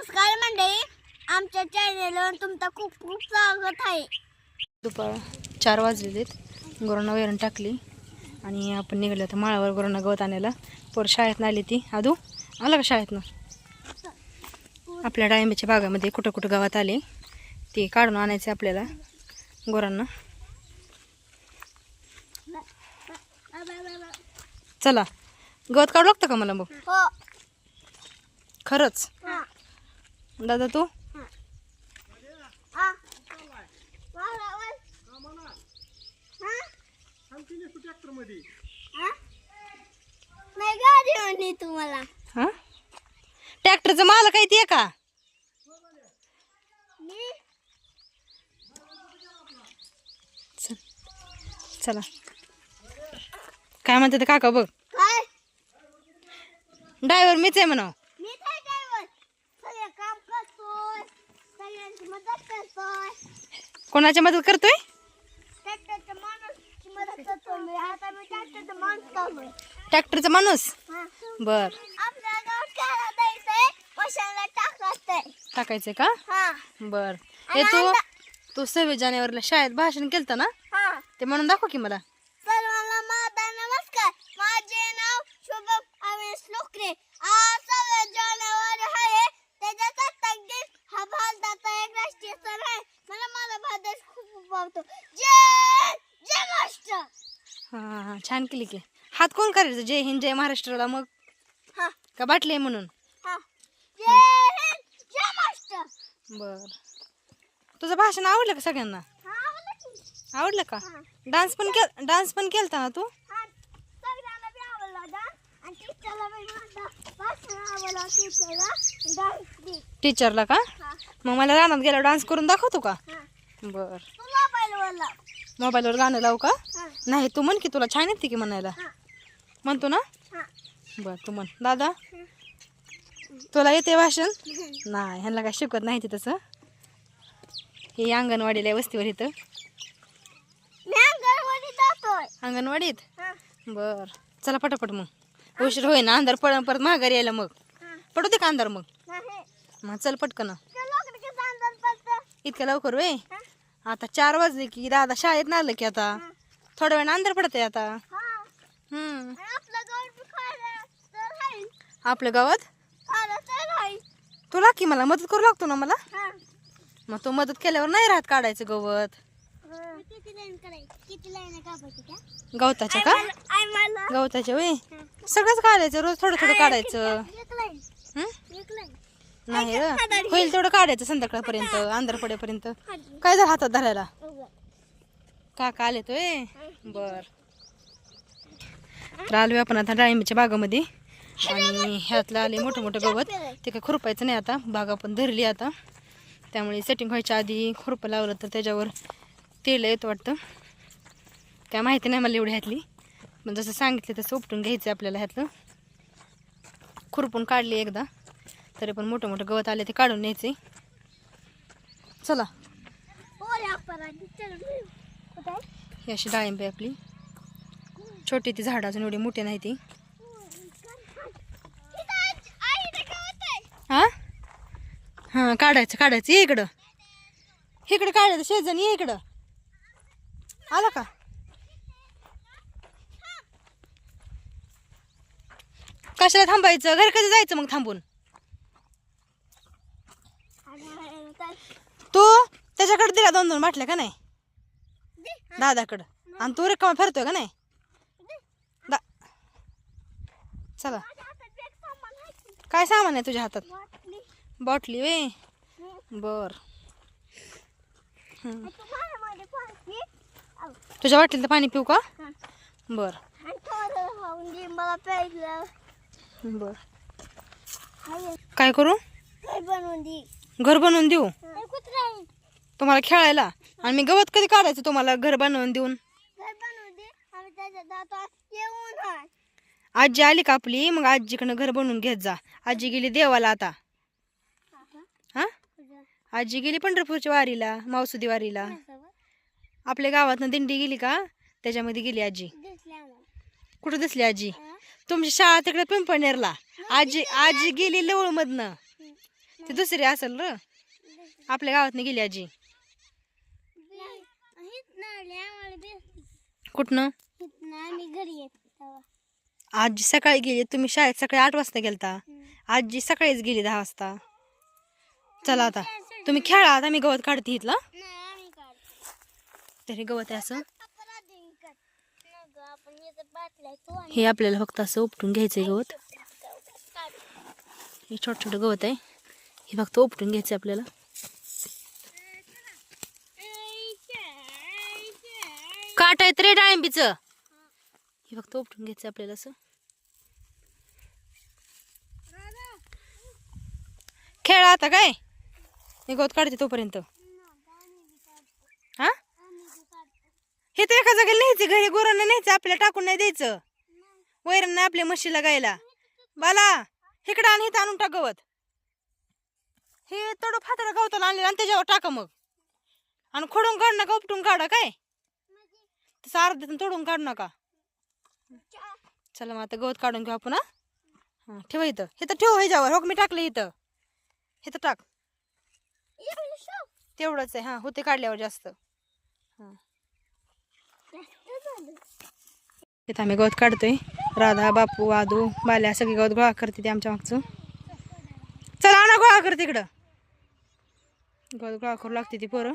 नमस्कार मंडळी आमच्या चॅनेलवर तुमचं खूप खूप स्वागत आहे. दुपार चार वाजलेले आहेत गुरांना वैरण टाकली आणि आपण निघालो आता माळावर गुरांना गवत आणायला. पोर शाळेतनं आली ती. आदू आला का शाळेतनं? आपल्या डाळिंब्याच्या बागामध्ये कुठं कुठं गावात आले ते काढून आणायचे आपल्याला गुरांना. चला गवत काढू लागतं का मला मग? हो. खरंच? दादा तू हा. हा? हा? म्हणे तुम्हाला हां ट्रॅक्टरचं मालक आहे ते का चल काय म्हणते काका बघ काय ड्रायव्हर मीच आहे म्हणाव मी काय ड्रायव्हर सगळं काम करतोय सगळ्यांची मदत करतोय कोणाची मदत करतोय? ट्रॅक्टरचा माणूस हा. बर. टाकायचंय. का? हा. बर. हे तू तू सव्वीस जानेवारीला शाळेत भाषण केलं ना? हा. ते म्हणून दाखव की मला सर्वांना माझा नमस्कार माझे नाव शुभम अविश लोकरे आज सव्वीस जानेवारी आहे त्याच्यात आता दिन हा भारताचा एक राष्ट्रीय सण आहे मला माझा भारत देश आवडतो जय जय महाराष्ट्र. हा हा छान केली की. हात कोण करायचं? जय हिंद जय महाराष्ट्राला मग? हा. का बाटली म्हणून? हा. जय हिंद जय महाराष्ट्र. बर. तुझं भाषण आवडलं का सगळ्यांना? हा आवडलं की? आवडलं का? हा. डान्स पण केल डान्स पण केलता ना तू? हा. सगळ्यांना बी आवडला होता आणि टीचरला बी माझा भाषण आवडला टीचरला डान्स बी. टीचरला का? हा. मग मला रानात गेल्यावर डान्स करून दाखवतो का? हा. बर. मोबाईलवर गाणं लावू का? हा. नाही तू म्हण की तुला छान येते की म्हणायला. हा. म्हणतो ना? हा. बर तू म्हण. दादा? तुला येते भाषण? नाही ह्यांना काय शिकवत नाही ते तसं. हे अंगणवाडीला आहे वस्तीवर इथं. मी अंगणवाडी जातोय. अंगणवाडीत? हा. बर. चला पटापट मग. उशीर होई ना अंधार पड परत माघारी यायला मग. हा. पडू दे का अंधार मग? नाही. मग चल पटकन. पडतं इतक्या लवकर वे हा. आता चार वाजले की दादा शाळेत आलं की आता. थोड्या वेळ अंधार पडते आता. हम्म. आपलं आपल्या गावात? तुला की मला मदत करू लागतो ना मला? मग तू मदत केल्यावर नाही राहत काढायचं गवत. गवताच्या का? गवताच्या वे सगळंच काढायचं रोज थोडं थोडं काढायचं. नाही होईल तेवढं काढायचं संध्याकाळपर्यंत अंधार पडेपर्यंत काय झालं हातात धरायला? काका आले तोय बर. तर आलोय आपण आता डाळिंबीच्या बागामध्ये. आणि ह्यातलं आले मोठं मोठं गवत. ते काय खुरपायचं नाही आता. बागा पण धरली आता. त्यामुळे सेटिंग व्हायच्या आधी खुरपं लावलं तर त्याच्यावर तेल येतं वाटतं. काय माहिती नाही मला एवढी ह्यातली. पण जसं सांगितलं तसं उपटून घ्यायचं आपल्याला ह्यातलं. खुरपून काढली एकदा. तरी पण मोठं मोठं गवत आले ते काढून न्यायचे. चला. ही अशी डाळिंबी आपली. छोटी ती झाड अजून एवढी मोठी नाही ती. हा हां? काढायचं काढायचं. ये इकडं. इकडं काढायचं शेजन ये इकडं. आला का? कशाला थांबायचं? घरी कधी जायचं मग थांबून? तू त्याच्याकडे दिला दोन दोन बाटल्या का नाही? दादाकडं. आणि तू रिकामा फिरतोय का नाही? दा चला. काय सामान आहे तुझ्या हातात? बॉटली वे. बर. तुझ्या बाटलीत पाणी पिऊ का? बर. बर. काय करू? बनवून दे? घर बनवून देऊ? कुत्रा तुम्हाला खेळायला? आणि मी गवत कधी काढायचं तुम्हाला घर बनवून देऊन? आजी आली का आपली? मग आजीकडनं घर बनवून घेत जा. आजी गेली देवाला आता. हा? आजी गेली पंढरपूरच्या वारीला मावसुदी वारीला. आपल्या गावातनं दिंडी गेली का? त्याच्यामध्ये गेली आजी. कुठं दिसली आजी? तुमची शाळा तिकडे पिंपळनेरला. आजी आजी गेली लवळ मधनं ती दुसरी असेल र. आपल्या गावात गेली आजी. कुठनं? आजी सकाळी गेली. तुम्ही शाळेत सकाळी आठ वाजता गेलता. आजी सकाळीच गेली दहा वाजता. चला आता. तुम्ही खेळा आता. मी गवत काढते इथलं. तरी गवत आहे असं. हे आपल्याला फक्त असं उपटून घ्यायचंय गवत. हे छोटं छोटं गवत आहे. हे फक्त उपटून घ्यायचं आपल्याला. काट आहेत रे डाळिंबीचं. हे फक्त उपटून घ्यायचं आपल्याला असं. खेळा आता काय? हे गवत काढते तोपर्यंत. हा? हे तर एका जागेला न्यायचं घरी गुरांना न्यायचं आपल्याला टाकून नाही द्यायचं. वैरांना आपल्या म्हशीला गायला. बाला इकडं आणि इथं आणून टाक गवत. हे तडो फातडा गवताला आणलेलं आणि त्याच्यावर टाका मग. आणि खोडून काढ नका उपटून काढा काय? तसं अर्ध्यातून तोडून काढू नका. चला मग आता गवत काढून घेऊ आपण हां? हा, ठेवा इथं. इथं ठेव ह्याच्यावर. हो मी टाकलं इथं. इथं टाक. तेवढंच आहे हा. होते काढल्यावर जास्त. हां. इथं आम्ही गवत काढतोय. राधा बापू आदू बाल्या सगळी गवत गोळा करते ते आमच्या मागचं. चला आणा गोळा कर तिकडं. गोळा करू लागते ती पोरं.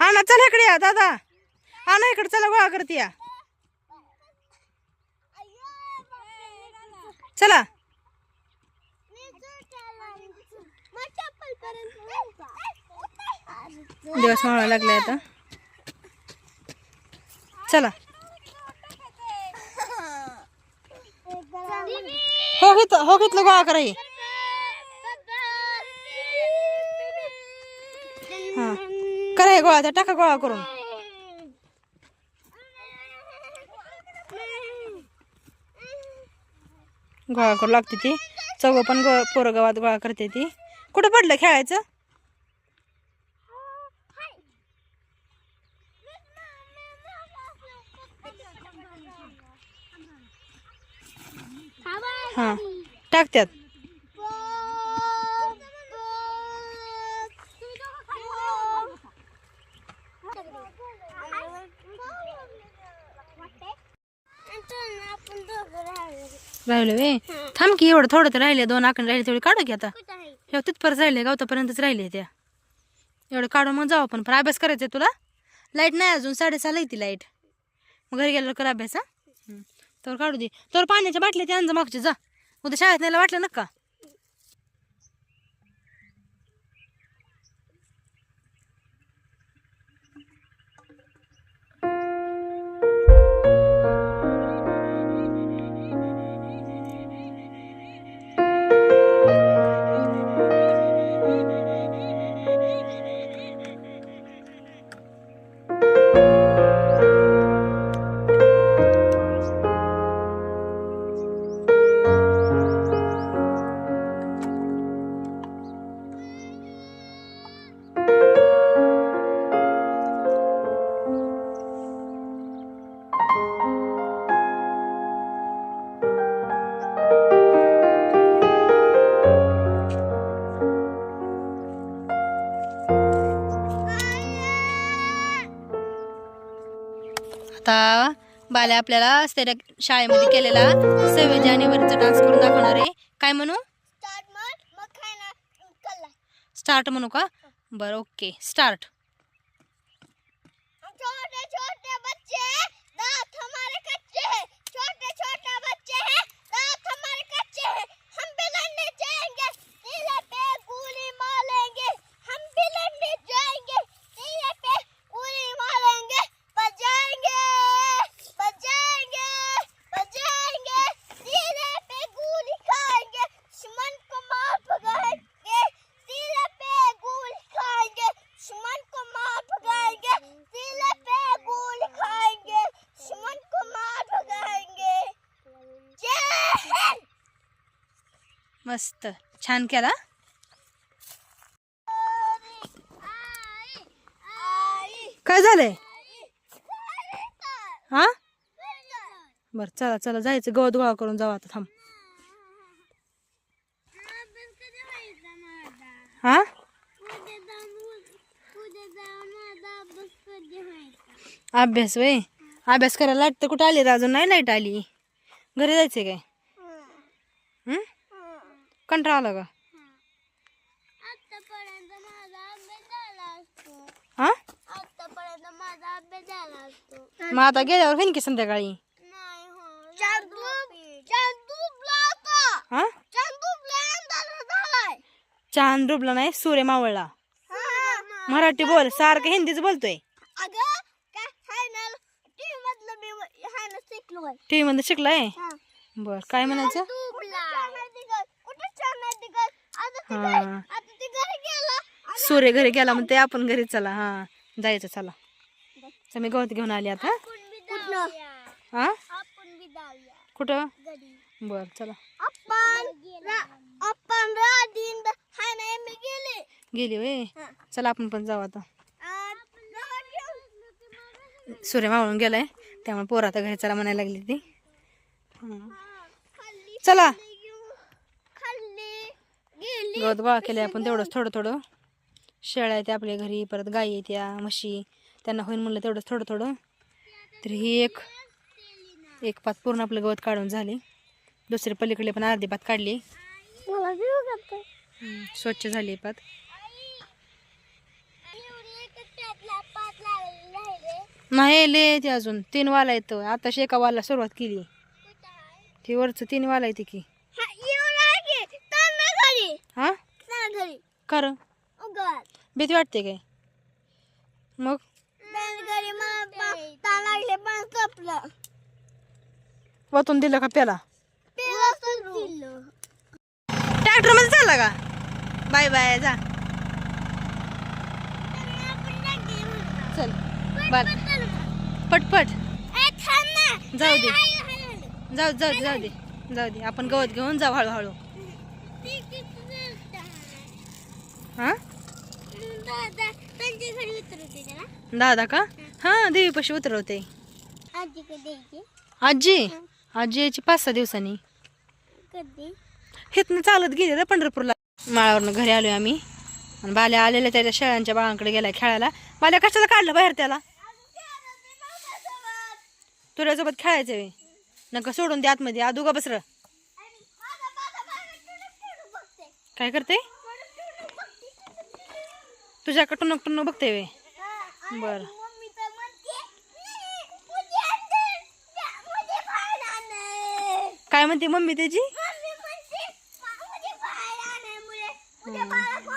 हा ना आणा चला इकडे या दादा. आणा इकडे चला गोळा करते या. चला. दिवस माळा लागलाय आता. चला. हो घेतलं हो घेतलं गोळा करा गोळा त्या टाका गोळा करून. गोळा करू लागते ती. चौघं पण गो पोरं गावात गोळा करते ती. कुठं पडलं खेळायचं? हां टाकत्यात राहिलो. वे. थांब की एवढं थोडं तर राहिले दोन आकडे राहिले तेवढे काढू की आता? हे तिथपर्यंत राहिले गावतापर्यंतच राहिले त्या. एवढं काढून मग जाऊ आपण. पण अभ्यास करायचा तुला? लाइट नाही अजून साडेसहाला येते लाइट. मग घरी गेल्यावर कर अभ्यास हा. तर काढू दे. तर पाण्याच्या बाटल्या ते आणजा मागच्या जा. उद्या शाळेत न्यायला वाटलं नका बाल्या आपल्याला त्या शाळेमध्ये केलेला. सव्वीस जानेवारीचा डान्स करून दाखवणार आहे. काय म्हणू? स्टार्ट म्हणू का? बरं ओके स्टार्ट छोटे छोटे बच्चे दांत हमारे कच्चे हैं. छोटे छोटे बच्चे हैं दांत हमारे कच्चे हैं. हम भी लड़ने जाएँगे नीले पे गोली मारेंगे. हम भी लड़ने जाएँगे नीले पे गोली मारेंगे बजाएँगे बजाएँगे. छान केला. काय झालंय? हा? बर चला चला जायचं. गवत गोळा करून जाऊ आता थांब. हा? अभ्यास वय अभ्यास करायला लाइट तर कुठं आली अजून नाही लाइट आली. घरी जायचंय काय? हम्म कंटाळा आला का आतापर्यंत माझा अभ्यास झाला असतो हा? आतापर्यंत माझा अभ्यास झाला असतो मग आता गेल्यावर होईन की संध्याकाळी नाही हो? चांदू चांदू ब्लाका हा चांदू ब्लँड झालाय चांद डुबला नाही सूर्य मावळला मराठी बोल सारखं हिंदीच बोलतोय। अगं काय फायनल टीव्ही मधलं मी हाय ना शिकलोय. टीव्ही मध्ये शिकलाय? बर काय म्हणायचं कुठे छान आहे तिकड आता ते हा. सूर्य घरी गेला म्हणते आपण घरी चला हा. जायचं चला. तर मी गवत घेऊन आली आता. हा? कुठं? घरी. बर चला. गेले. वय हा. चला आपण पण जाऊ आता. सूर्य मावळून गेलाय त्यामुळे पोरं आता घरी चला म्हणायला लागली ती. चला. गवत गोळा केले आपण तेवढंच थोडं थोडं. शेळ्या आहेत आपल्या घरी परत गाई येत्या त्या म्हशी. त्यांना होईल म्हणलं तेवढंच थोडं थोडं. तर ही एक एक पात पूर्ण आपलं गवत काढून झाली. दुसरे पलीकडे पण अर्धी पात काढली. स्वच्छ झाली पात. नाही ले ते अजून. तीन वाला येतं आताशी एका वाला सुरुवात केली. ती वरचं तीन वाला येते की हा, एवढं आहे की. चल ना घरी. हा. कर. भीती वाटते काय मग. वतून दिलं का प्याला. ट्रॅक्टरमध्ये चालला का बाय बाय जा. चल चल. पटपट. जाऊ दे. जाऊ जाऊ दे जाऊ दे जाऊ दे आपण गवत घेऊन जाऊ हळूहळू ते किती दिवस आहे? हा दादा का? हा देवीपाशी उतरवते. आजी? आजी यायची पाच सहा दिवसांनी. हेतनं चालत गेले ना पंढरपूरला. माळावरनं घरी आलोय आम्ही. आणि बाल्या आलेल्या त्याच्या शेळ्यांच्या बाळांकडे गेलाय खेळायला. बाल्या कशाला काढलं बाहेर त्याला? तुझ्यासोबत खेळायचं वे नका सोडून दे आतमध्ये. आदुगा बसर. काय करते? तुझ्याकडून टुनक टुनक बघते वे. बर. काय म्हणते मम्मी त्याची?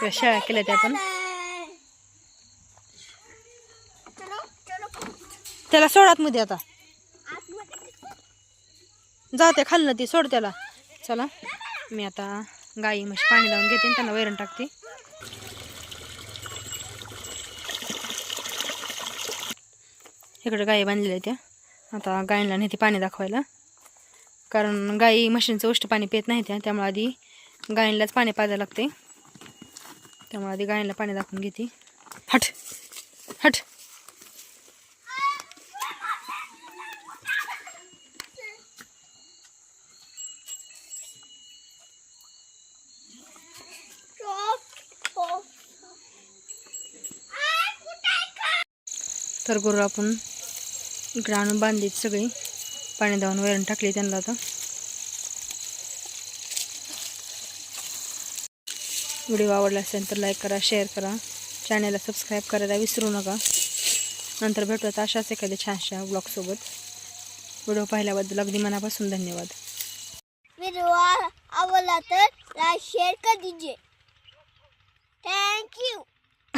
कशा केल्या त्या पण. त्याला सोडात मध्ये आता. जाते खाल्लं ती सोड त्याला. चला. मी आता गाई म्हशी पाणी लावून घेते आणि त्यांना वैरण टाकते. इकडे गाई बांधलेल्या त्या आता गायींना नेते पाणी दाखवायला. कारण गाई म्हशींचं उष्ट पाणी पित नाही त्या त्यामुळे आधी गायींलाच पाणी पाजायला लागते त्यामुळे आधी गायींना पाणी दाखवून घेते. हट. हट. तर गुरु आपण इकडे आणून बांधलीत सगळी. पाणी धावून वैरण टाकली त्यांना आता. व्हिडिओ आवडला असेल तर लाईक करा शेअर करा. चॅनलला सबस्क्राईब करायला विसरू नका. नंतर भेटूयात अशाच एखाद्या छानशा ब्लॉगसोबत व्हिडिओ पाहिल्याबद्दल अगदी मनापासून धन्यवाद. व्हिडिओ आवडला तर लाईक शेअर कर दीजिए